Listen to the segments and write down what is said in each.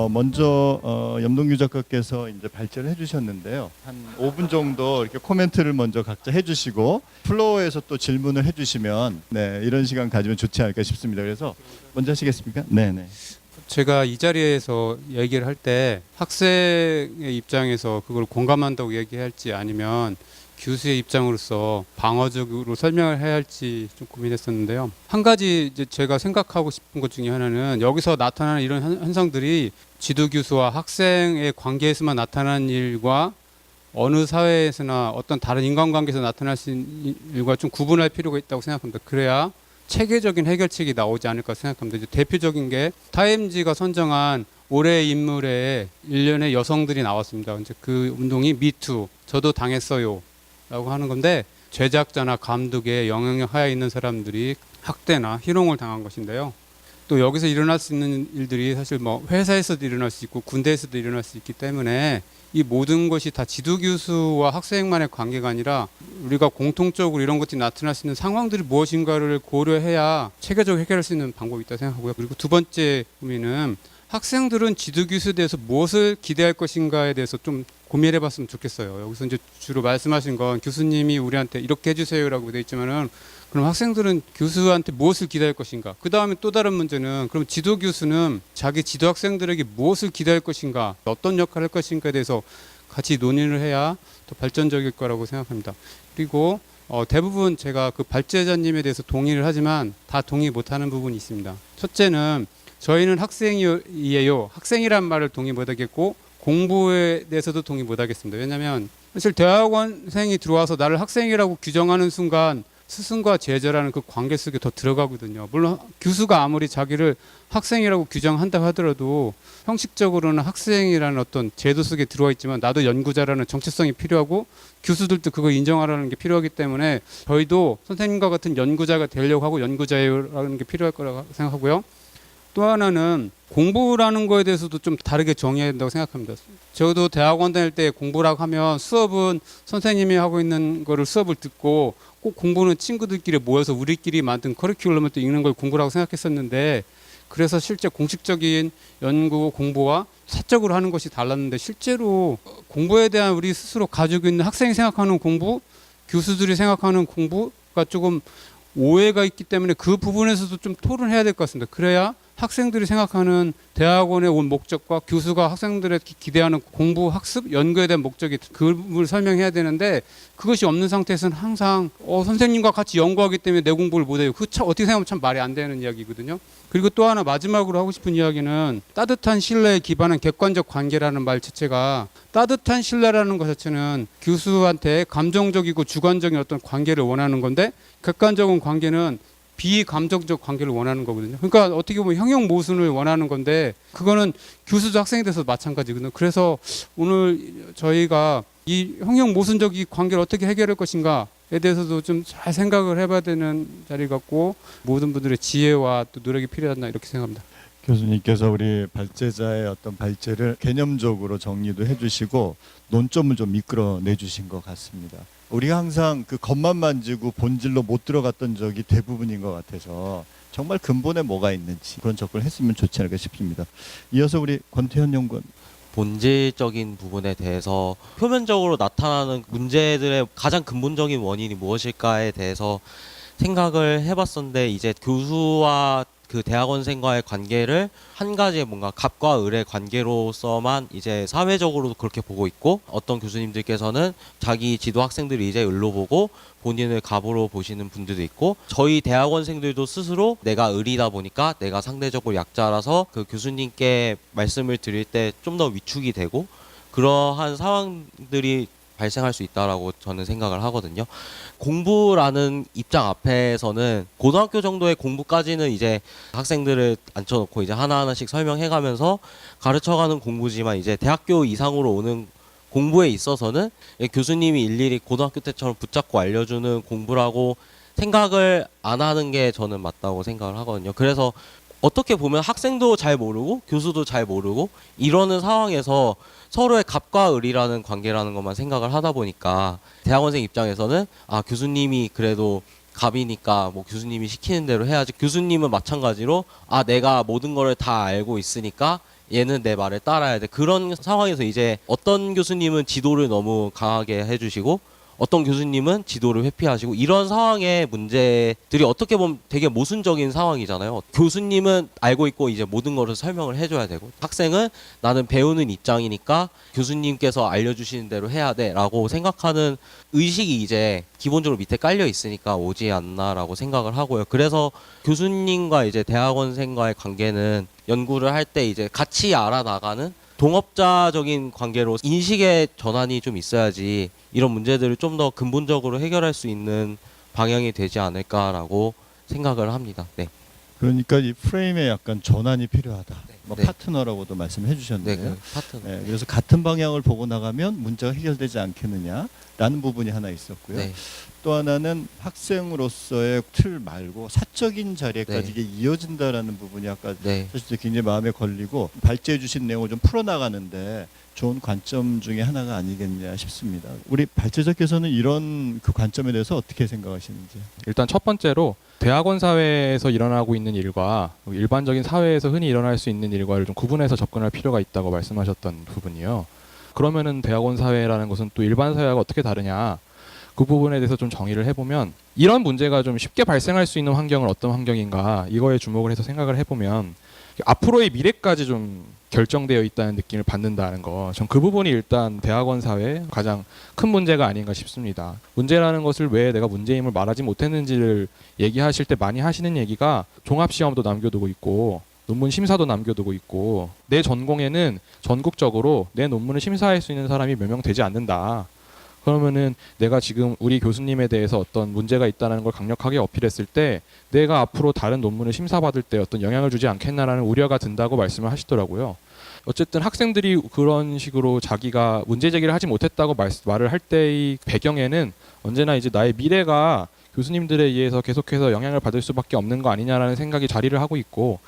어, 먼저 어, 염동규 작가께서 이제 발제를 해주셨는데요. 한 5분 정도 이렇게 코멘트를 먼저 각자 해주시고 플로어에서 또 질문을 해주시면 네 이런 시간 가지면 좋지 않을까 싶습니다. 그래서 먼저 하시겠습니까? 네, 네. 제가 이 자리에서 얘기를 할 때 학생의 입장에서 그걸 공감한다고 얘기할지 아니면 교수의 입장으로서 방어적으로 설명을 해야 할지 좀 고민했었는데요. 한 가지 이제 제가 생각하고 싶은 것 중에 하나는 여기서 나타나는 이런 현- 현상들이 지도 교수와 학생의 관계에서만 나타나는 일과 어느 사회에서나 어떤 다른 인간관계에서 나타날 수 있는 일과 좀 구분할 필요가 있다고 생각합니다. 그래야 체계적인 해결책이 나오지 않을까 생각합니다. 대표적인 게 타임지가 선정한 올해 인물에 일련의 여성들이 나왔습니다. 이제 그 운동이 미투, 저도 당했어요. 라고 하는 건데 제작자나 감독의 영향력 하에 있는 사람들이 학대나 희롱을 당한 것인데요. 또 여기서 일어날 수 있는 일들이 사실 뭐 회사에서도 일어날 수 있고 군대에서도 일어날 수 있기 때문에 이 모든 것이 다 지도 교수와 학생만의 관계가 아니라 우리가 공통적으로 이런 것들이 나타날 수 있는 상황들이 무엇인가를 고려해야 체계적으로 해결할 수 있는 방법이 있다고 생각하고요. 그리고 두 번째 고민은 학생들은 지도 교수에 대해서 무엇을 기대할 것인가에 대해서 좀 고민해 봤으면 좋겠어요. 여기서 이제 주로 말씀하신 건 교수님이 우리한테 이렇게 해주세요라고 돼 있지만은 그럼 학생들은 교수한테 무엇을 기대할 것인가? 그 다음에 또 다른 문제는 그럼 지도 교수는 자기 지도 학생들에게 무엇을 기대할 것인가? 어떤 역할을 할 것인가에 대해서 같이 논의를 해야 더 발전적일 거라고 생각합니다. 그리고 어, 대부분 제가 그 발제자님에 대해서 동의를 하지만 다 동의 못하는 부분이 있습니다. 첫째는 저희는 학생이에요. 학생이란 말을 동의 못하겠고 공부에 대해서도 동의 못 하겠습니다. 왜냐하면 사실 대학원생이 들어와서 나를 학생이라고 규정하는 순간 스승과 제자라는 그 관계 속에 더 들어가거든요. 물론 교수가 아무리 자기를 학생이라고 규정한다 하더라도 형식적으로는 학생이라는 어떤 제도 속에 들어와 있지만 나도 연구자라는 정체성이 필요하고 교수들도 그걸 인정하라는 게 필요하기 때문에 저희도 선생님과 같은 연구자가 되려고 하고 연구자라는 게 필요할 거라고 생각하고요. 또 하나는 공부라는 거에 대해서도 좀 다르게 정의해야 된다고 생각합니다. 저도 대학원 다닐 때 공부라고 하면 수업은 선생님이 하고 있는 거를 수업을 듣고 꼭 공부는 친구들끼리 모여서 우리끼리 만든 커리큘럼을 또 읽는 걸 공부라고 생각했었는데 그래서 실제 공식적인 연구 공부와 사적으로 하는 것이 달랐는데 실제로 공부에 대한 우리 스스로 가지고 있는 학생이 생각하는 공부, 교수들이 생각하는 공부가 조금 오해가 있기 때문에 그 부분에서도 좀 토론해야 될 것 같습니다. 그래야 학생들이 생각하는 대학원에 온 목적과 교수가 학생들의 기- 기대하는 공부, 학습, 연구에 대한 목적이 그걸 설명해야 되는데 그것이 없는 상태에서는 항상 어, 선생님과 같이 연구하기 때문에 내 공부를 못해요. 그 참 어떻게 생각하면 참 말이 안 되는 이야기거든요. 그리고 또 하나 마지막으로 하고 싶은 이야기는 따뜻한 신뢰에 기반한 객관적 관계라는 말 자체가 따뜻한 신뢰라는 것 자체는 교수한테 감정적이고 주관적인 어떤 관계를 원하는 건데 객관적인 관계는 비감정적 관계를 원하는 거거든요. 그러니까 어떻게 보면 형용 모순을 원하는 건데 그거는 교수도 학생에 대해서 마찬가지거든요. 그래서 오늘 저희가 이 형용 모순적 이 관계를 어떻게 해결할 것인가에 대해서도 좀 잘 생각을 해봐야 되는 자리 같고 모든 분들의 지혜와 또 노력이 필요하다 이렇게 생각합니다. 교수님께서 우리 발제자의 어떤 발제를 개념적으로 정리도 해주시고 논점을 좀 이끌어 내 주신 것 같습니다. 우리가 항상 그 겉만 만지고 본질로 못 들어갔던 적이 대부분인 것 같아서 정말 근본에 뭐가 있는지 그런 접근을 했으면 좋지 않을까 싶습니다. 이어서 우리 권태현 연구원 본질적인 부분에 대해서 표면적으로 나타나는 문제들의 가장 근본적인 원인이 무엇일까에 대해서 생각을 해봤었는데 이제 교수와 그 대학원생과의 관계를 한 가지의 뭔가 갑과 을의 관계로서만 이제 사회적으로도 그렇게 보고 있고 어떤 교수님들께서는 자기 지도 학생들이 이제 을로 보고 본인을 갑으로 보시는 분들도 있고 저희 대학원생들도 스스로 내가 을이다 보니까 내가 상대적으로 약자라서 그 교수님께 말씀을 드릴 때 좀 더 위축이 되고 그러한 상황들이 발생할 수 있다라고 저는 생각을 하거든요. 공부라는 입장 앞에서는 고등학교 정도의 공부까지는 이제 학생들을 앉혀놓고 이제 하나하나씩 설명해가면서 가르쳐가는 공부지만 이제 대학교 이상으로 오는 공부에 있어서는 교수님이 일일이 고등학교 때처럼 붙잡고 알려주는 공부라고 생각을 안 하는 게 저는 맞다고 생각을 하거든요. 그래서 어떻게 보면 학생도 잘 모르고 교수도 잘 모르고 이러는 상황에서 서로의 갑과 을이라는 관계라는 것만 생각을 하다 보니까 대학원생 입장에서는 아 교수님이 그래도 갑이니까 뭐 교수님이 시키는 대로 해야지 교수님은 마찬가지로 아 내가 모든 거를 다 알고 있으니까 얘는 내 말을 따라야 돼. 그런 상황에서 이제 어떤 교수님은 지도를 너무 강하게 해주시고 어떤 교수님은 지도를 회피하시고 이런 상황의 문제들이 어떻게 보면 되게 모순적인 상황이잖아요. 교수님은 알고 있고 이제 모든 것을 설명을 해줘야 되고 학생은 나는 배우는 입장이니까 교수님께서 알려주시는 대로 해야 돼라고 생각하는 의식이 이제 기본적으로 밑에 깔려 있으니까 오지 않나라고 생각을 하고요. 그래서 교수님과 이제 대학원생과의 관계는 연구를 할 때 이제 같이 알아나가는 동업자적인 관계로 인식의 전환이 좀 있어야지 이런 문제들을 좀 더 근본적으로 해결할 수 있는 방향이 되지 않을까라고 생각을 합니다. 네. 그러니까 이 프레임에 약간 전환이 필요하다. 뭐 네. 파트너라고도 말씀해 네, 주셨는데요. 그 파트너. 네, 그래서 같은 방향을 보고 나가면 문제가 해결되지 않겠느냐라는 부분이 하나 있었고요. 네. 또 하나는 학생으로서의 틀 말고 사적인 자리에까지 네. 이게 이어진다라는 부분이 아까 네. 사실 굉장히 마음에 걸리고 발제해 주신 내용을 좀 풀어나가는데 좋은 관점 중에 하나가 아니겠냐 싶습니다. 우리 발제자께서는 이런 그 관점에 대해서 어떻게 생각하시는지. 일단 첫 번째로 대학원 사회에서 일어나고 있는 일과 일반적인 사회에서 흔히 일어날 수 있는 일과를 좀 구분해서 접근할 필요가 있다고 말씀하셨던 부분이요. 그러면은 대학원 사회라는 것은 또 일반 사회와 어떻게 다르냐? 그 부분에 대해서 좀 정의를 해보면 이런 문제가 좀 쉽게 발생할 수 있는 환경은 어떤 환경인가 이거에 주목을 해서 생각을 해보면 앞으로의 미래까지 좀 결정되어 있다는 느낌을 받는다는 거. 전 그 부분이 일단 대학원 사회 가장 큰 문제가 아닌가 싶습니다. 문제라는 것을 왜 내가 문제임을 말하지 못했는지를 얘기하실 때 많이 하시는 얘기가 종합 시험도 남겨두고 있고 논문 심사도 남겨두고 있고 내 전공에는 전국적으로 내 논문을 심사할 수 있는 사람이 몇 명 되지 않는다. 그러면은 내가 지금 우리 교수님에 대해서 어떤 문제가 있다는 걸 강력하게 어필했을 때 내가 앞으로 다른 논문을 심사받을 때 어떤 영향을 주지 않겠나라는 우려가 든다고 말씀을 하시더라고요. 어쨌든 학생들이 그런 식으로 자기가 문제 제기를 하지 못했다고 말, 말을 할 때의 배경에는 언제나 이제 나의 미래가 교수님들에 의해서 계속해서 영향을 받을 수밖에 없는 거 아니냐라는 생각이 자리를 하고 있고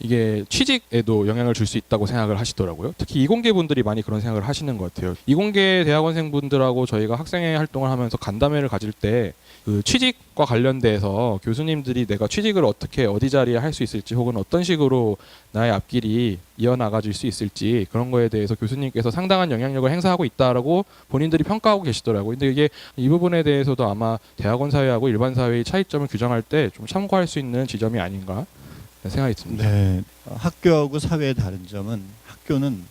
이게 취직에도 영향을 줄 수 있다고 생각을 하시더라고요. 특히 이공계 분들이 많이 그런 생각을 하시는 것 같아요. 이공계 대학원생 분들하고 저희가 학생회 활동을 하면서 간담회를 가질 때 그 취직과 관련돼서 교수님들이 내가 취직을 어떻게 어디 자리에 할 수 있을지 혹은 어떤 식으로 나의 앞길이 이어나가질 수 있을지 그런 거에 대해서 교수님께서 상당한 영향력을 행사하고 있다라고 본인들이 평가하고 계시더라고요. 근데 이게 이 부분에 대해서도 아마 대학원 사회하고 일반 사회의 차이점을 규정할 때 좀 참고할 수 있는 지점이 아닌가 생각이 듭니다. 네. 어, 학교하고 사회의 다른 점은 학교는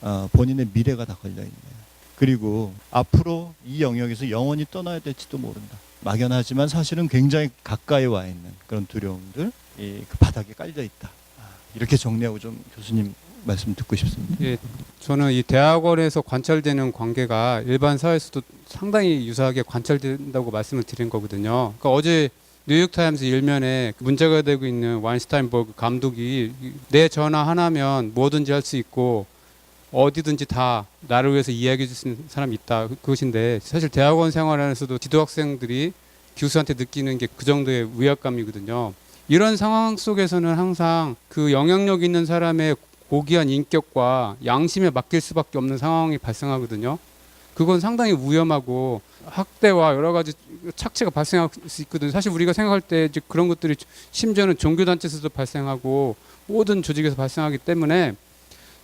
어, 본인의 미래가 다 걸려 있네요. 그리고 앞으로 이 영역에서 영원히 떠나야 될지도 모른다. 막연하지만 사실은 굉장히 가까이 와 있는 그런 두려움들 이 그 바닥에 깔려 있다. 아, 이렇게 정리하고 좀 교수님 말씀 듣고 싶습니다. 예, 저는 이 대학원에서 관찰되는 관계가 일반 사회에서도 상당히 유사하게 관찰된다고 말씀을 드린 거거든요. 그러니까 어제 뉴욕타임스 일면에 문제가 되고 있는 와인스타인버그 감독이 내 전화 하나면 뭐든지 할 수 있고 어디든지 다 나를 위해서 이야기해 있는 사람이 있다 그것인데 사실 대학원 생활 안에서도 지도학생들이 교수한테 느끼는 게 그 정도의 위압감이거든요. 이런 상황 속에서는 항상 그 영향력 있는 사람의 고귀한 인격과 양심에 맡길 수밖에 없는 상황이 발생하거든요. 그건 상당히 위험하고 학대와 여러 가지 착취가 발생할 수 있거든요. 사실 우리가 생각할 때 이제 그런 것들이 심지어는 종교 단체에서도 발생하고 모든 조직에서 발생하기 때문에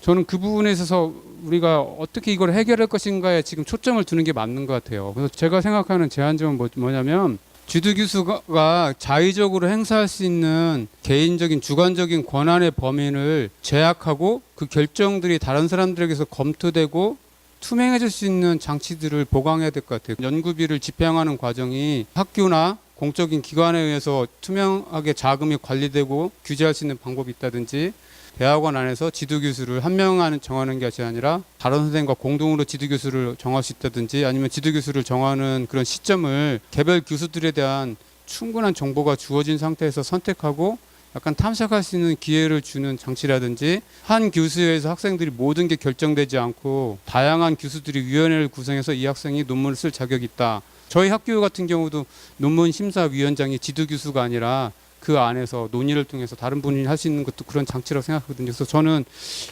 저는 그 부분에 있어서 우리가 어떻게 이걸 해결할 것인가에 지금 초점을 두는 게 맞는 것 같아요. 그래서 제가 생각하는 제한점은 뭐- 뭐냐면 주도 교수가 자의적으로 행사할 수 있는 개인적인 주관적인 권한의 범위를 제약하고 그 결정들이 다른 사람들에게서 검토되고 투명해질 수 있는 장치들을 보강해야 될 것 같아요. 연구비를 집행하는 과정이 학교나 공적인 기관에 의해서 투명하게 자금이 관리되고 규제할 수 있는 방법이 있다든지 대학원 안에서 지도 교수를 한 명만 정하는 것이 아니라 다른 선생님과 공동으로 지도 교수를 정할 수 있다든지 아니면 지도 교수를 정하는 그런 시점을 개별 교수들에 대한 충분한 정보가 주어진 상태에서 선택하고 약간 탐색할 수 있는 기회를 주는 장치라든지 한 교수에서 학생들이 모든 게 결정되지 않고 다양한 교수들이 위원회를 구성해서 이 학생이 논문을 쓸 자격이 있다. 저희 학교 같은 경우도 논문 심사 위원장이 지도 교수가 아니라 그 안에서 논의를 통해서 다른 분이 할 수 있는 것도 그런 장치라고 생각하거든요. 그래서 저는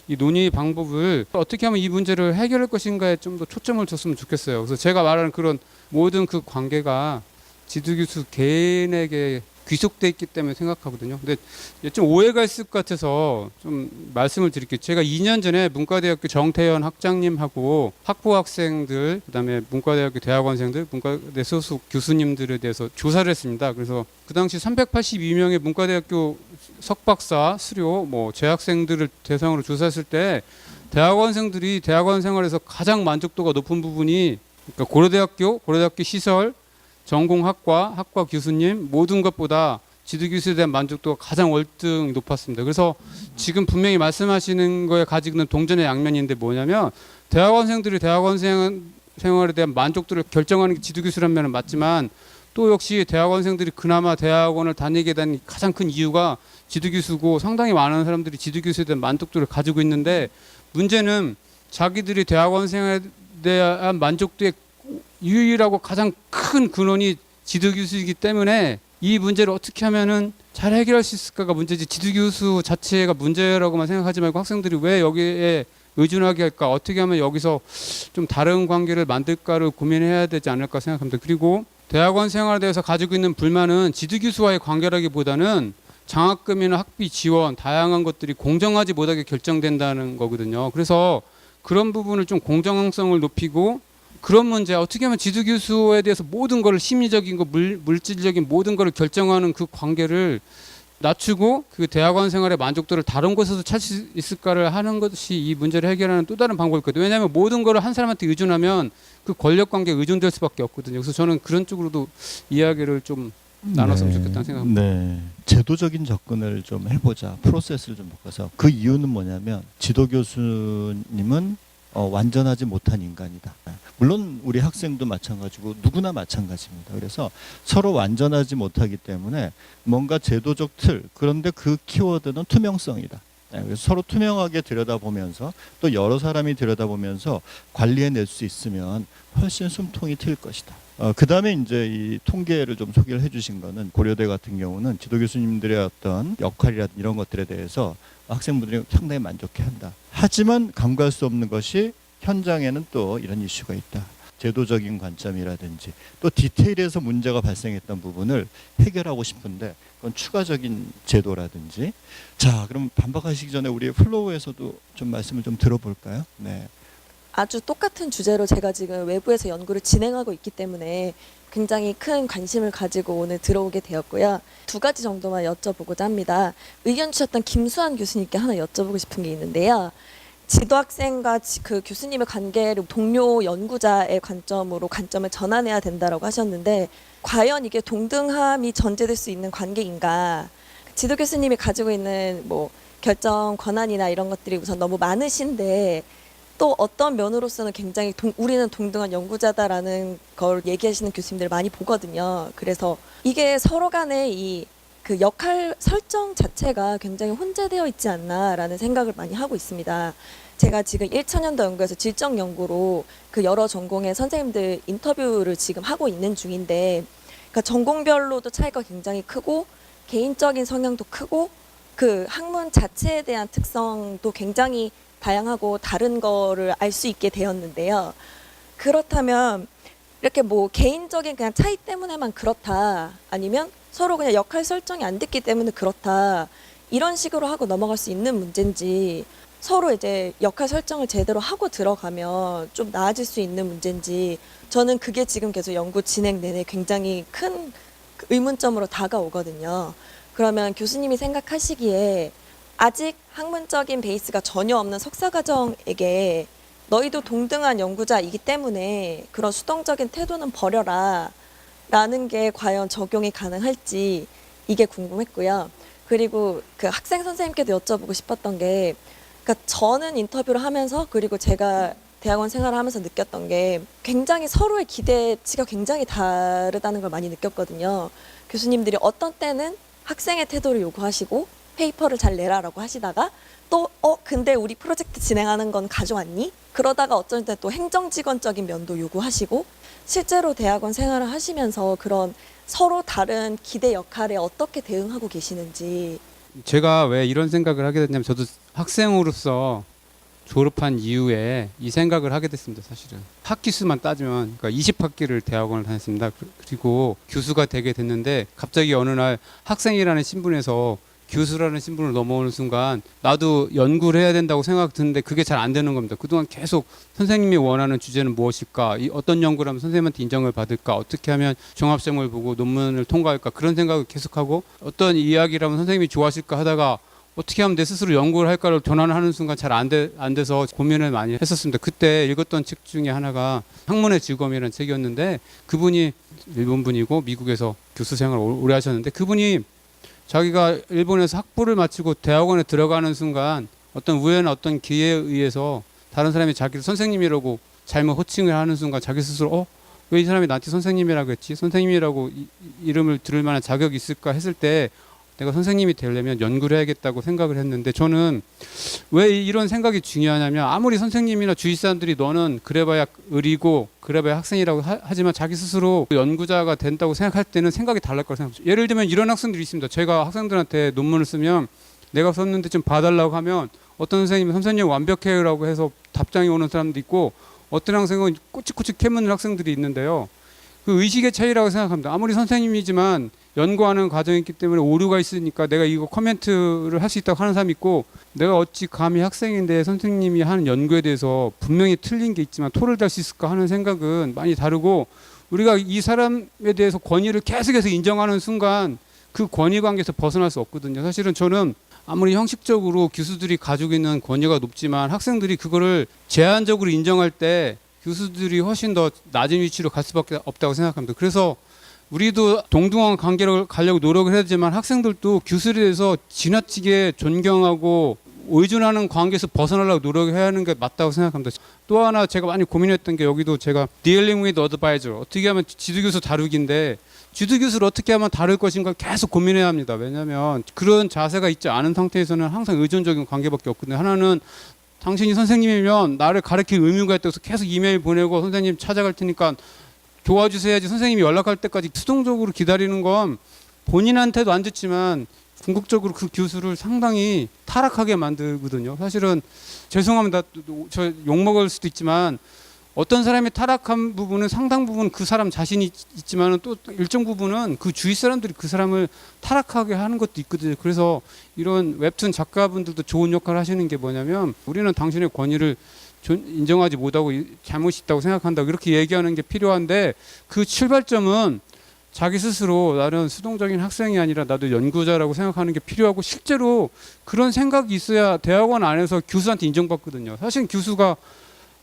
이 논의 방법을 어떻게 하면 이 문제를 해결할 것인가에 좀 더 초점을 줬으면 좋겠어요. 그래서 제가 말하는 그런 모든 그 관계가 지도 교수 개인에게 귀속돼 있기 때문에 생각하거든요. 근데 좀 오해가 있을 것 같아서 좀 말씀을 드릴게요. 제가 2년 전에 문과대학교 정태현 학장님하고 학부 학생들, 그다음에 문과대학교 대학원생들, 문과대 소속 교수님들에 대해서 조사를 했습니다. 그래서 그 당시 382명의 문과대학교 석박사, 수료, 뭐 재학생들을 대상으로 조사했을 때 대학원생들이 대학원 생활에서 가장 만족도가 높은 부분이 그러니까 고려대학교, 고려대학교 시설, 전공학과, 학과 교수님 모든 것보다 지도 교수에 대한 만족도가 가장 월등 높았습니다. 그래서 지금 분명히 말씀하시는 거에 가지고 있는 동전의 양면인데 뭐냐면 대학원생들이 대학원생 생활에 대한 만족도를 결정하는 게 지도 교수란 면은 맞지만 또 역시 대학원생들이 그나마 대학원을 다니게 된 가장 큰 이유가 지도 교수고 상당히 많은 사람들이 지도 교수에 대한 만족도를 가지고 있는데 문제는 자기들이 대학원 생활에 대한 만족도의 유일하고 가장 큰 근원이 지도 교수이기 때문에 이 문제를 어떻게 하면은 잘 해결할 수 있을까가 문제지 지도 교수 자체가 문제라고만 생각하지 말고 학생들이 왜 여기에 의존하게 할까 어떻게 하면 여기서 좀 다른 관계를 만들까를 고민해야 되지 않을까 생각합니다. 그리고 대학원 생활에 대해서 가지고 있는 불만은 지도 교수와의 관계라기보다는 장학금이나 학비 지원 다양한 것들이 공정하지 못하게 결정된다는 거거든요. 그래서 그런 부분을 좀 공정성을 높이고 그런 문제 어떻게 하면 지도 교수에 대해서 모든 거를 심리적인 거 물, 물질적인 모든 거를 결정하는 그 관계를 낮추고 그 대학원 생활의 만족도를 다른 곳에서 찾을 수 있을까를 하는 것이 이 문제를 해결하는 또 다른 방법이거든요. 왜냐하면 모든 거를 한 사람한테 의존하면 그 권력 관계에 의존될 수밖에 없거든요. 그래서 저는 그런 쪽으로도 이야기를 좀 나눴으면 좋겠다는 생각합니다. 네. 제도적인 접근을 좀 해보자. 프로세스를 좀 바꿔서. 그 이유는 뭐냐면 지도 교수님은 어, 완전하지 못한 인간이다. 물론 우리 학생도 마찬가지고 누구나 마찬가지입니다. 그래서 서로 완전하지 못하기 때문에 뭔가 제도적 틀 그런데 그 키워드는 투명성이다. 네, 그래서 서로 투명하게 들여다보면서 또 여러 사람이 들여다보면서 관리해낼 수 있으면 훨씬 숨통이 트일 것이다. 어, 그 다음에 이제 이 통계를 좀 소개를 해주신 거는 고려대 같은 경우는 지도 교수님들의 어떤 역할이라든 이런 것들에 대해서 학생분들이 상당히 만족해 한다. 하지만 간과할 수 없는 것이 현장에는 또 이런 이슈가 있다. 제도적인 관점이라든지 또 디테일에서 문제가 발생했던 부분을 해결하고 싶은데 그건 추가적인 제도라든지 자 그럼 반박하시기 전에 우리 플로우에서도 좀 말씀을 좀 들어볼까요? 네. 아주 똑같은 주제로 제가 지금 외부에서 연구를 진행하고 있기 때문에 굉장히 큰 관심을 가지고 오늘 들어오게 되었고요. 두 가지 정도만 여쭤보고자 합니다. 의견 주셨던 김수환 교수님께 하나 여쭤보고 싶은 게 있는데요. 지도 학생과 지- 그 교수님의 관계를 동료 연구자의 관점으로 관점을 전환해야 된다라고 하셨는데 과연 이게 동등함이 전제될 수 있는 관계인가? 지도 교수님이 가지고 있는 뭐 결정 권한이나 이런 것들이 우선 너무 많으신데 또 어떤 면으로서는 굉장히 동- 우리는 동등한 연구자다라는 걸 얘기하시는 교수님들 많이 보거든요. 그래서 이게 서로 간의 이 그 역할 설정 자체가 굉장히 혼재되어 있지 않나라는 생각을 많이 하고 있습니다. 제가 지금 1차년도 연구에서 질적 연구로 그 여러 전공의 선생님들 인터뷰를 지금 하고 있는 중인데 그러니까 전공별로도 차이가 굉장히 크고 개인적인 성향도 크고 그 학문 자체에 대한 특성도 굉장히 다양하고 다른 거를 알 수 있게 되었는데요. 그렇다면 이렇게 뭐 개인적인 그냥 차이 때문에만 그렇다 아니면 서로 그냥 역할 설정이 안 됐기 때문에 그렇다 이런 식으로 하고 넘어갈 수 있는 문제인지 서로 이제 역할 설정을 제대로 하고 들어가면 좀 나아질 수 있는 문제인지 저는 그게 지금 계속 연구 진행 내내 굉장히 큰그 의문점으로 다가오거든요. 그러면 교수님이 생각하시기에 아직 학문적인 베이스가 전혀 없는 석사과정에게 너희도 동등한 연구자이기 때문에 그런 수동적인 태도는 버려라 라는 게 과연 적용이 가능할지 이게 궁금했고요. 그리고 그 학생 선생님께도 여쭤보고 싶었던 게 그러니까 저는 인터뷰를 하면서 그리고 제가 대학원 생활을 하면서 느꼈던 게 굉장히 서로의 기대치가 굉장히 다르다는 걸 많이 느꼈거든요. 교수님들이 어떤 때는 학생의 태도를 요구하시고 페이퍼를 잘 내라라고 하시다가 또 어 근데 우리 프로젝트 진행하는 건 가져왔니? 그러다가 어쩐 때또 행정직원적인 면도 요구하시고 실제로 대학원 생활을 하시면서 그런 서로 다른 기대 역할에 어떻게 대응하고 계시는지 제가 왜 이런 생각을 하게 됐냐면 저도 학생으로서 졸업한 이후에 이 생각을 하게 됐습니다. 사실은 학기 수만 따지면 그러니까 20학기를 대학원을 다녔습니다. 그- 그리고 교수가 되게 됐는데 갑자기 어느 날 학생이라는 신분에서 교수라는 신분을 넘어오는 순간 나도 연구를 해야 된다고 생각 드는데 그게 잘 안 되는 겁니다. 그동안 계속 선생님이 원하는 주제는 무엇일까? 이 어떤 연구를 하면 선생님한테 인정을 받을까? 어떻게 하면 종합시험을 보고 논문을 통과할까? 그런 생각을 계속하고 어떤 이야기라면 선생님이 좋아하실까 하다가 어떻게 하면 내 스스로 연구를 할까를 전환하는 순간 잘 안 안 돼서 고민을 많이 했었습니다. 그때 읽었던 책 중에 하나가 학문의 즐거움이라는 책이었는데 그분이 일본 분이고 미국에서 교수 생활을 오- 오래 하셨는데 그분이 자기가 일본에서 학부를 마치고 대학원에 들어가는 순간 어떤 우연한 어떤 기회에 의해서 다른 사람이 자기를 선생님이라고 잘못 호칭을 하는 순간 자기 스스로 어? 왜 이 사람이 나한테 선생님이라고 했지? 선생님이라고 이, 이- 이름을 들을 만한 자격이 있을까 했을 때 내가 선생님이 되려면 연구를 해야겠다고 생각을 했는데 저는 왜 이- 이런 생각이 중요하냐면 아무리 선생님이나 주위 사람들이 너는 그래봐야 의리고 그래봐야 학생이라고 하, 하지만 자기 스스로 연구자가 된다고 생각할 때는 생각이 달랄 거라고 생각합니다. 예를 들면 이런 학생들이 있습니다. 제가 학생들한테 논문을 쓰면 내가 썼는데 좀 봐달라고 하면 어떤 선생님이 선생님 완벽해요라고 해서 답장이 오는 사람도 있고 어떤 학생은 꼬치꼬치 캐묻는 학생들이 있는데요. 그 의식의 차이라고 생각합니다. 아무리 선생님이지만 연구하는 과정이기 때문에 오류가 있으니까 내가 이거 코멘트를 할 수 있다고 하는 사람이 있고 내가 어찌 감히 학생인데 선생님이 하는 연구에 대해서 분명히 틀린 게 있지만 토를 달 수 있을까 하는 생각은 많이 다르고 우리가 이 사람에 대해서 권위를 계속해서 인정하는 순간 그 권위 관계에서 벗어날 수 없거든요. 사실은 저는 아무리 형식적으로 교수들이 가지고 있는 권위가 높지만 학생들이 그거를 제한적으로 인정할 때 교수들이 훨씬 더 낮은 위치로 갈 수밖에 없다고 생각합니다. 그래서 우리도 동등한 관계로 가려고 노력을 해야 되지만 학생들도 교수에 대해서 지나치게 존경하고 의존하는 관계에서 벗어나려고 노력해야 하는 게 맞다고 생각합니다. 또 하나 제가 많이 고민했던 게 여기도 제가 dealing with advisor 어떻게 하면 지도교수 다루기인데 지도교수를 어떻게 하면 다룰 것인가 계속 고민해야 합니다. 왜냐하면 그런 자세가 있지 않은 상태에서는 항상 의존적인 관계밖에 없거든요. 하나는 당신이 선생님이면 나를 가르칠 의무가 있다고 해서 계속 이메일 보내고 선생님 찾아갈 테니까 도와주셔야지 선생님이 연락할 때까지 수동적으로 기다리는 건 본인한테도 안 좋지만 궁극적으로 그 교수를 상당히 타락하게 만들거든요. 사실은 죄송합니다. 저 욕먹을 수도 있지만 어떤 사람이 타락한 부분은 상당 부분 그 사람 자신이 있지만은 또 일정 부분은 그 주위 사람들이 그 사람을 타락하게 하는 것도 있거든요. 그래서 이런 웹툰 작가분들도 좋은 역할을 하시는 게 뭐냐면 우리는 당신의 권위를 존- 인정하지 못하고 이- 잘못이 있다고 생각한다. 이렇게 얘기하는 게 필요한데 그 출발점은 자기 스스로 나는 수동적인 학생이 아니라 나도 연구자라고 생각하는 게 필요하고 실제로 그런 생각이 있어야 대학원 안에서 교수한테 인정받거든요. 사실 교수가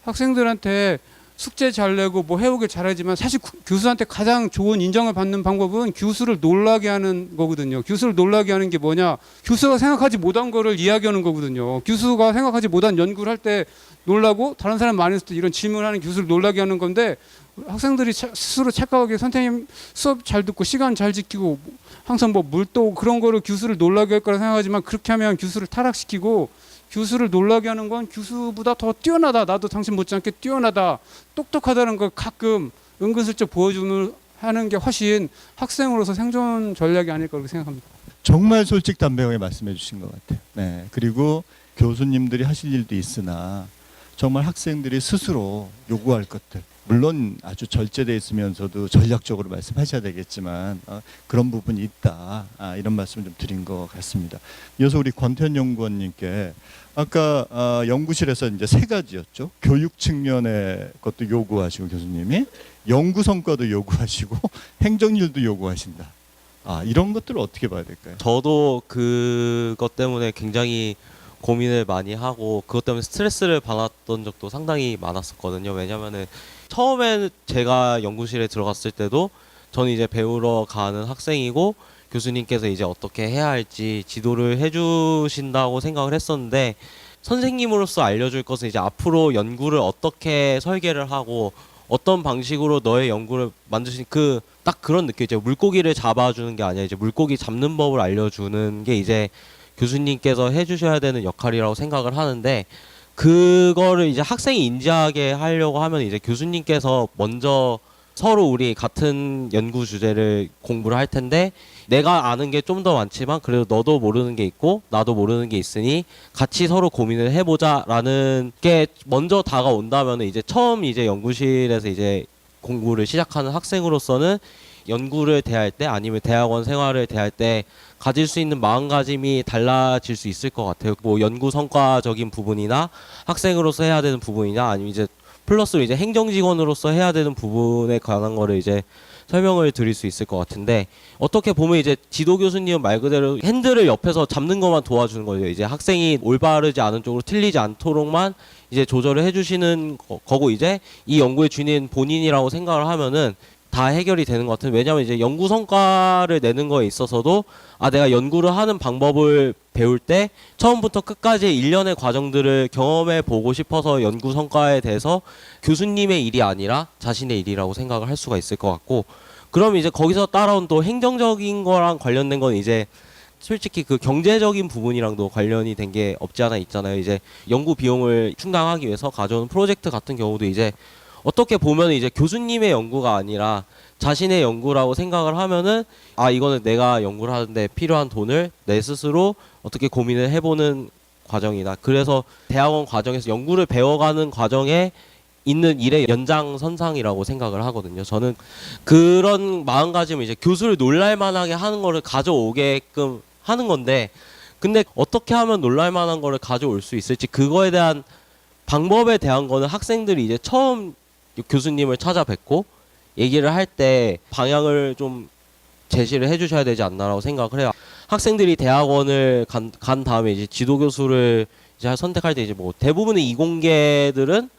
학생들한테 숙제 잘 내고 뭐 해오길 잘하지만 사실 구- 교수한테 가장 좋은 인정을 받는 방법은 교수를 놀라게 하는 거거든요. 교수를 놀라게 하는 게 뭐냐? 교수가 생각하지 못한 거를 이야기하는 거거든요. 교수가 생각하지 못한 연구를 할 때 놀라고 다른 사람 많이 했을 때 이런 질문하는 교수를 놀라게 하는 건데 학생들이 차- 스스로 착각하게 선생님 수업 잘 듣고 시간 잘 지키고 항상 뭐 물도 그런 거를 교수를 놀라게 할 거라 생각하지만 그렇게 하면 교수를 타락시키고 교수를 놀라게 하는 건 교수보다 더 뛰어나다 나도 당신 못지않게 뛰어나다 똑똑하다는 걸 가끔 은근슬쩍 보여주는 하는 게 훨씬 학생으로서 생존 전략이 아닐까 그렇게 생각합니다. 정말 솔직 담백하게 말씀해 주신 것 같아요. 네. 그리고 교수님들이 하실 일도 있으나 정말 학생들이 스스로 요구할 것들 물론 아주 절제돼 있으면서도 전략적으로 말씀하셔야 되겠지만 어, 그런 부분이 있다 아, 이런 말씀 좀 드린 것 같습니다. 이어서 우리 권태현 연구원님께 아까 아, 연구실에서 이제 세 가지였죠. 교육 측면의 것도 요구하시고 교수님이 연구 성과도 요구하시고 행정일도 요구하신다. 아 이런 것들을 어떻게 봐야 될까요? 저도 그것 때문에 굉장히 고민을 많이 하고 그것 때문에 스트레스를 받았던 적도 상당히 많았었거든요. 왜냐면은 처음에 제가 연구실에 들어갔을 때도 저는 이제 배우러 가는 학생이고 교수님께서 이제 어떻게 해야 할지 지도를 해주신다고 생각을 했었는데 선생님으로서 알려줄 것은 이제 앞으로 연구를 어떻게 설계를 하고 어떤 방식으로 너의 연구를 만드신 그 딱 그런 느낌 이제 물고기를 잡아주는 게 아니라 이제 물고기 잡는 법을 알려주는 게 이제 교수님께서 해주셔야 되는 역할이라고 생각을 하는데 그거를 이제 학생이 인지하게 하려고 하면 이제 교수님께서 먼저 서로 우리 같은 연구 주제를 공부를 할 텐데 내가 아는 게 좀 더 많지만 그래도 너도 모르는 게 있고 나도 모르는 게 있으니 같이 서로 고민을 해보자라는 게 먼저 다가온다면 이제 처음 이제 연구실에서 이제 공부를 시작하는 학생으로서는 연구를 대할 때 아니면 대학원 생활을 대할 때 가질 수 있는 마음가짐이 달라질 수 있을 것 같아요. 뭐 연구 성과적인 부분이나 학생으로서 해야 되는 부분이나 아니면 이제 플러스로 이제 행정직원으로서 해야 되는 부분에 관한 거를 이제 설명을 드릴 수 있을 것 같은데 어떻게 보면 이제 지도 교수님은 말 그대로 핸들을 옆에서 잡는 것만 도와주는 거죠. 이제 학생이 올바르지 않은 쪽으로 틀리지 않도록만 이제 조절을 해주시는 거- 거고 이제 이 연구의 주인은 본인이라고 생각을 하면은 다 해결이 되는 것 같은 왜냐하면 이제 연구 성과를 내는 거에 있어서도 아 내가 연구를 하는 방법을 배울 때 처음부터 끝까지 일련의 과정들을 경험해 보고 싶어서 연구 성과에 대해서 교수님의 일이 아니라 자신의 일이라고 생각을 할 수가 있을 것 같고 그럼 이제 거기서 따라온 또 행정적인 거랑 관련된 건 이제 솔직히 그 경제적인 부분이랑도 관련이 된 게 없지 않아 있잖아요. 이제 연구 비용을 충당하기 위해서 가져온 프로젝트 같은 경우도 이제 어떻게 보면 이제 교수님의 연구가 아니라 자신의 연구라고 생각을 하면은 아 이거는 내가 연구를 하는데 필요한 돈을 내 스스로 어떻게 고민을 해보는 과정이다. 그래서 대학원 과정에서 연구를 배워가는 과정에 있는 일의 연장선상이라고 생각을 하거든요. 저는 그런 마음가짐을 이제 교수를 놀랄만하게 하는 거를 가져오게끔 하는 건데 근데 어떻게 하면 놀랄만한 거를 가져올 수 있을지 그거에 대한 방법에 대한 거는 학생들이 이제 처음 교수님을 찾아뵙고 얘기를 할 때 방향을 좀 제시를 해주셔야 되지 않나라고 생각을 해요. 학생들이 대학원을 간, 간 다음에 이제 지도 교수를 이제 선택할 때 이제 뭐 대부분의 이공계들은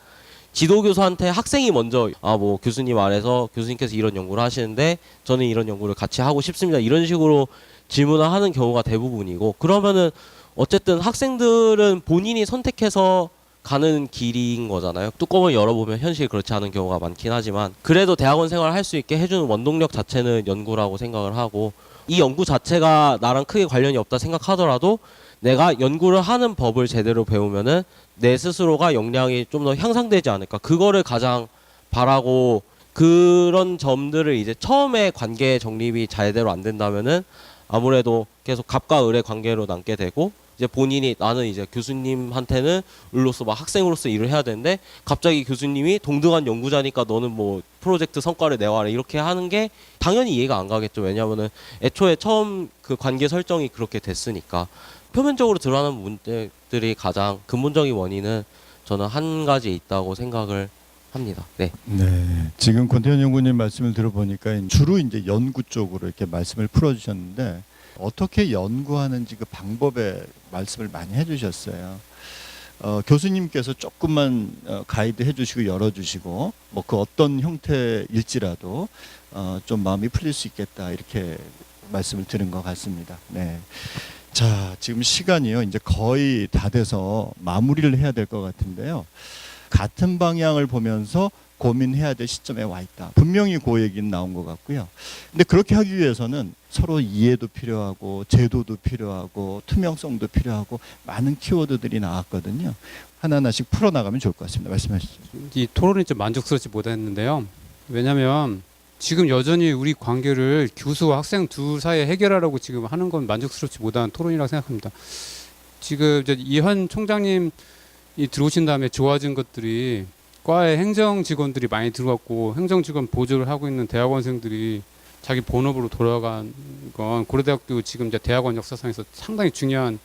지도 교수한테 학생이 먼저 아 뭐 교수님 아래서 교수님께서 이런 연구를 하시는데 저는 이런 연구를 같이 하고 싶습니다 이런 식으로 질문을 하는 경우가 대부분이고 그러면은 어쨌든 학생들은 본인이 선택해서 가는 길인 거잖아요. 뚜껑을 열어보면 현실이 그렇지 않은 경우가 많긴 하지만 그래도 대학원 생활을 할 수 있게 해주는 원동력 자체는 연구라고 생각을 하고 이 연구 자체가 나랑 크게 관련이 없다 생각하더라도 내가 연구를 하는 법을 제대로 배우면은 내 스스로가 역량이 좀 더 향상되지 않을까. 그거를 가장 바라고 그런 점들을 이제 처음에 관계 정립이 제대로 안 된다면은 아무래도 계속 갑과 을의 관계로 남게 되고 이제 본인이 나는 이제 교수님한테는 을로서 막 학생으로서 일을 해야 되는데 갑자기 교수님이 동등한 연구자니까 너는 뭐 프로젝트 성과를 내와라 이렇게 하는 게 당연히 이해가 안 가겠죠. 왜냐하면은 애초에 처음 그 관계 설정이 그렇게 됐으니까 표면적으로 드러나는 문제들이 가장 근본적인 원인은 저는 한 가지 있다고 생각을 합니다. 네. 네. 지금 권태현 연구님 말씀을 들어보니까 주로 이제 연구 쪽으로 이렇게 말씀을 풀어주셨는데 어떻게 연구하는지 그 방법에 말씀을 많이 해주셨어요. 어, 교수님께서 조금만 어, 가이드 해주시고 열어주시고 뭐 그 어떤 형태일지라도 어, 좀 마음이 풀릴 수 있겠다 이렇게 말씀을 드린 것 같습니다. 네. 자 지금 시간이요 이제 거의 다 돼서 마무리를 해야 될 것 같은데요. 같은 방향을 보면서 고민해야 될 시점에 와 있다. 분명히 그 얘기는 나온 것 같고요. 근데 그렇게 하기 위해서는 서로 이해도 필요하고 제도도 필요하고 투명성도 필요하고 많은 키워드들이 나왔거든요. 하나하나씩 풀어나가면 좋을 것 같습니다. 말씀하시죠. 이 토론이 좀 만족스럽지 못했는데요. 왜냐하면 지금 여전히 우리 관계를 교수와 학생 둘 사이에 해결하라고 지금 하는 건 만족스럽지 못한 토론이라고 생각합니다. 지금 이현 총장님 이 들어오신 다음에 좋아진 것들이 과에 행정 직원들이 많이 들어왔고 행정 직원 보조를 하고 있는 대학원생들이 자기 본업으로 돌아간 건 고려대학교 지금 이제 대학원 역사상에서 상당히 중요한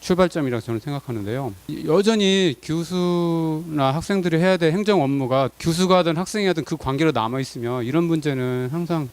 출발점이라고 저는 생각하는데요. 여전히 교수나 학생들이 해야 될 행정 업무가 교수가 하든 학생이 하든 그 관계로 남아 있으면 이런 문제는 항상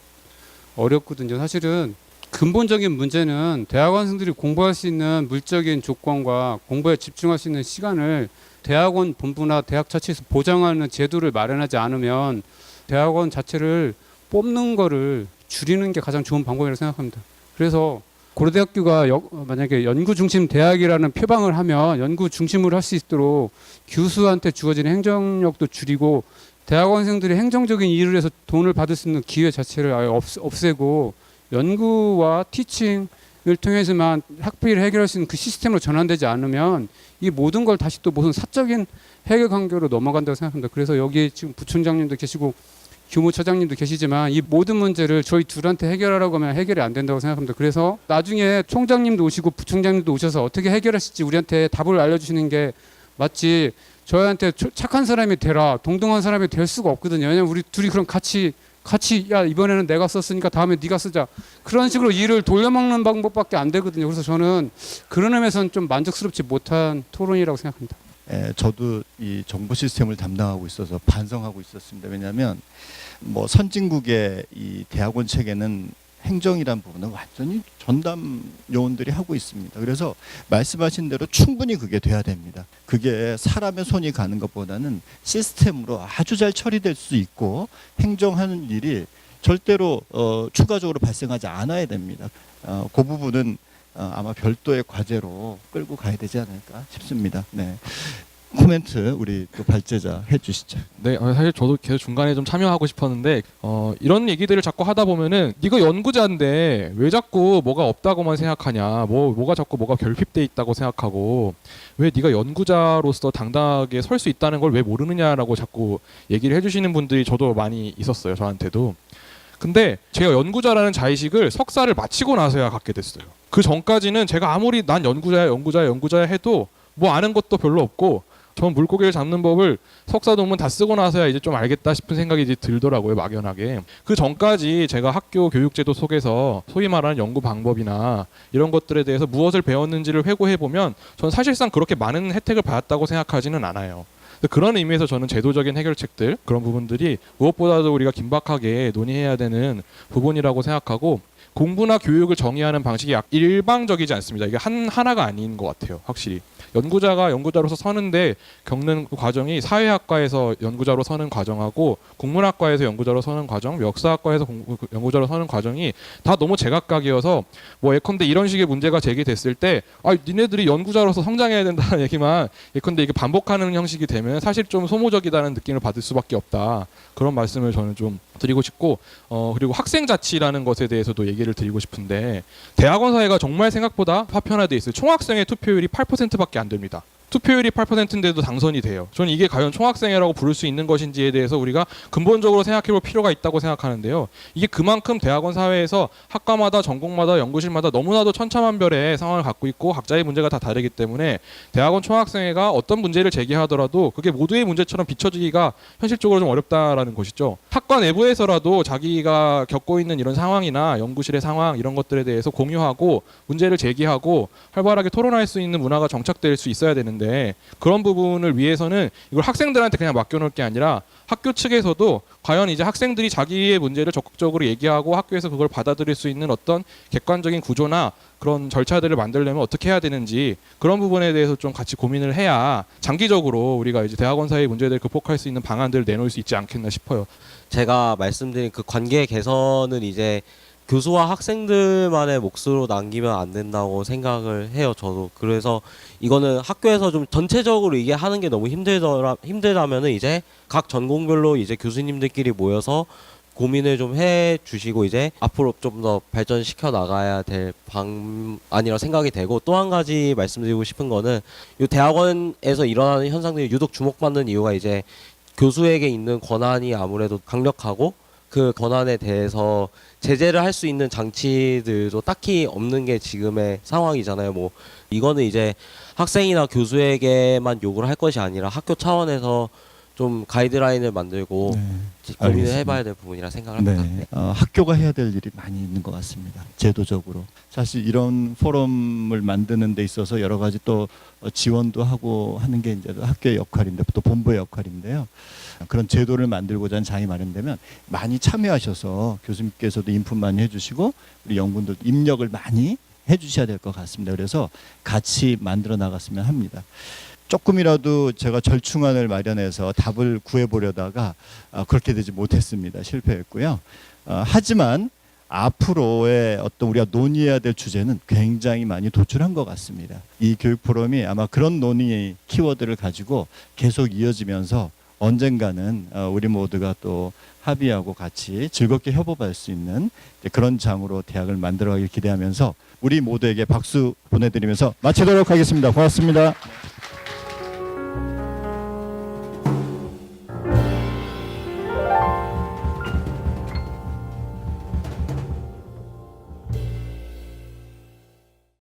어렵거든요. 사실은 근본적인 문제는 대학원생들이 공부할 수 있는 물적인 조건과 공부에 집중할 수 있는 시간을 대학원 본부나 대학 자체에서 보장하는 제도를 마련하지 않으면 대학원 자체를 뽑는 거를 줄이는 게 가장 좋은 방법이라고 생각합니다. 그래서 고려대학교가 여- 만약에 연구 중심 대학이라는 표방을 하면 연구 중심으로 할 수 있도록 교수한테 주어지는 행정력도 줄이고 대학원생들이 행정적인 일을 해서 돈을 받을 수 있는 기회 자체를 아예 없, 없애고 연구와 티칭 을 통해서만 학비를 해결할 수 있는 그 시스템으로 전환되지 않으면 이 모든 걸 다시 또 무슨 사적인 해결 관계로 넘어간다고 생각합니다. 그래서 여기 지금 부총장님도 계시고 교무처장님도 계시지만 이 모든 문제를 저희 둘한테 해결하라고 하면 해결이 안 된다고 생각합니다. 그래서 나중에 총장님도 오시고 부총장님도 오셔서 어떻게 해결하실지 우리한테 답을 알려주시는 게 맞지. 저희한테 초- 착한 사람이 되라, 동등한 사람이 될 수가 없거든요. 왜냐면 우리 둘이 그럼 같이 같이 야 이번에는 내가 썼으니까 다음에 네가 쓰자 그런 식으로 일을 돌려먹는 방법밖에 안 되거든요. 그래서 저는 그런 의미에서는 좀 만족스럽지 못한 토론이라고 생각합니다. 에, 저도 이 정보 시스템을 담당하고 있어서 반성하고 있었습니다. 왜냐하면 뭐 선진국의 이 대학원 체계는 행정이란 부분은 완전히 전담 요원들이 하고 있습니다. 그래서 말씀하신 대로 충분히 그게 돼야 됩니다. 그게 사람의 손이 가는 것보다는 시스템으로 아주 잘 처리될 수 있고 행정하는 일이 절대로 어, 추가적으로 발생하지 않아야 됩니다. 어, 그 부분은 어, 아마 별도의 과제로 끌고 가야 되지 않을까 싶습니다. 네. 코멘트 우리 또 발제자 해주시죠. 네, 어, 사실 저도 계속 중간에 좀 참여하고 싶었는데 어, 이런 얘기들을 자꾸 하다 보면은 네가 연구자인데 왜 자꾸 뭐가 없다고만 생각하냐, 뭐 뭐가 자꾸 뭐가 결핍돼 있다고 생각하고 왜 네가 연구자로서 당당하게 설 수 있다는 걸 왜 모르느냐라고 자꾸 얘기를 해주시는 분들이 저도 많이 있었어요, 저한테도. 근데 제가 연구자라는 자의식을 석사를 마치고 나서야 갖게 됐어요. 그 전까지는 제가 아무리 난 연구자야, 연구자야, 연구자야 해도 뭐 아는 것도 별로 없고 전 물고기를 잡는 법을 석사 논문 다 쓰고 나서야 이제 좀 알겠다 싶은 생각이 이제 들더라고요 막연하게 그 전까지 제가 학교 교육제도 속에서 소위 말하는 연구 방법이나 이런 것들에 대해서 무엇을 배웠는지를 회고해 보면 전 사실상 그렇게 많은 혜택을 받았다고 생각하지는 않아요. 그런 의미에서 저는 제도적인 해결책들 그런 부분들이 무엇보다도 우리가 긴박하게 논의해야 되는 부분이라고 생각하고 공부나 교육을 정의하는 방식이 약 일방적이지 않습니다. 이게 한 하나가 아닌 것 같아요. 확실히 연구자가 연구자로서 서는데 겪는 그 과정이 사회학과에서 연구자로 서는 과정하고 국문학과에서 연구자로 서는 과정, 역사학과에서 공부- 그 연구자로 서는 과정이 다 너무 제각각이어서 뭐 예컨대 이런 식의 문제가 제기됐을 때 아, 니네들이 연구자로서 성장해야 된다는 얘기만 예컨대 이게 반복하는 형식이 되면 사실 좀 소모적이다는 느낌을 받을 수밖에 없다. 그런 말씀을 저는 좀 드리고 싶고 어 그리고 학생 자치라는 것에 대해서도 얘기를 드리고 싶은데 대학원 사회가 정말 생각보다 파편화돼 있어요. 총학생의 투표율이 8%밖에 안 됩니다. 투표율이 8%인데도 당선이 돼요. 저는 이게 과연 총학생회라고 부를 수 있는 것인지에 대해서 우리가 근본적으로 생각해 볼 필요가 있다고 생각하는데요. 이게 그만큼 대학원 사회에서 학과마다 전공마다 연구실마다 너무나도 천차만별의 상황을 갖고 있고 각자의 문제가 다 다르기 때문에 대학원 총학생회가 어떤 문제를 제기하더라도 그게 모두의 문제처럼 비춰지기가 현실적으로 좀 어렵다라는 것이죠. 학과 내부에서라도 자기가 겪고 있는 이런 상황이나 연구실의 상황 이런 것들에 대해서 공유하고 문제를 제기하고 활발하게 토론할 수 있는 문화가 정착될 수 있어야 되는데 그런 부분을 위해서는 이걸 학생들한테 그냥 맡겨놓을 게 아니라 학교 측에서도 과연 이제 학생들이 자기의 문제를 적극적으로 얘기하고 학교에서 그걸 받아들일 수 있는 어떤 객관적인 구조나 그런 절차들을 만들려면 어떻게 해야 되는지 그런 부분에 대해서 좀 같이 고민을 해야 장기적으로 우리가 이제 대학원 사회 문제들을 극복할 수 있는 방안들을 내놓을 수 있지 않겠나 싶어요. 제가 말씀드린 그 관계 개선은 이제 교수와 학생들만의 몫으로 남기면 안 된다고 생각을 해요. 저도 그래서 이거는 학교에서 좀 전체적으로 이게 하는 게 너무 힘들더라 힘들다면은 이제 각 전공별로 이제 교수님들끼리 모여서 고민을 좀 해 주시고 이제 앞으로 좀 더 발전시켜 나가야 될 방안이라 생각이 되고 또 한 가지 말씀드리고 싶은 거는 이 대학원에서 일어나는 현상들이 유독 주목받는 이유가 이제 교수에게 있는 권한이 아무래도 강력하고 그 권한에 대해서 제재를 할 수 있는 장치들도 딱히 없는 게 지금의 상황이잖아요. 뭐 이거는 이제 학생이나 교수에게만 요구를 할 것이 아니라 학교 차원에서 좀 가이드라인을 만들고 네. 고민을 알겠습니다. 해봐야 될 부분이라 생각을 합니다. 네. 어, 학교가 해야 될 일이 많이 있는 것 같습니다. 제도적으로. 사실 이런 포럼을 만드는 데 있어서 여러 가지 또 어, 지원도 하고 하는 게 이제 학교의 역할인데 또 본부의 역할인데요. 그런 제도를 만들고자 하는 장이 마련되면 많이 참여하셔서 교수님께서도 인풋 많이 해주시고 우리 영분들 입력을 많이 해주셔야 될 것 같습니다. 그래서 같이 만들어 나갔으면 합니다. 조금이라도 제가 절충안을 마련해서 답을 구해보려다가 아, 그렇게 되지 못했습니다. 실패했고요. 어, 하지만 앞으로의 어떤 우리가 논의해야 될 주제는 굉장히 많이 도출한 것 같습니다. 이 교육 포럼이 아마 그런 논의 키워드를 가지고 계속 이어지면서 언젠가는 어, 우리 모두가 또 합의하고 같이 즐겁게 협업할 수 있는 그런 장으로 대학을 만들어가길 기대하면서 우리 모두에게 박수 보내드리면서 마치도록 하겠습니다. 고맙습니다.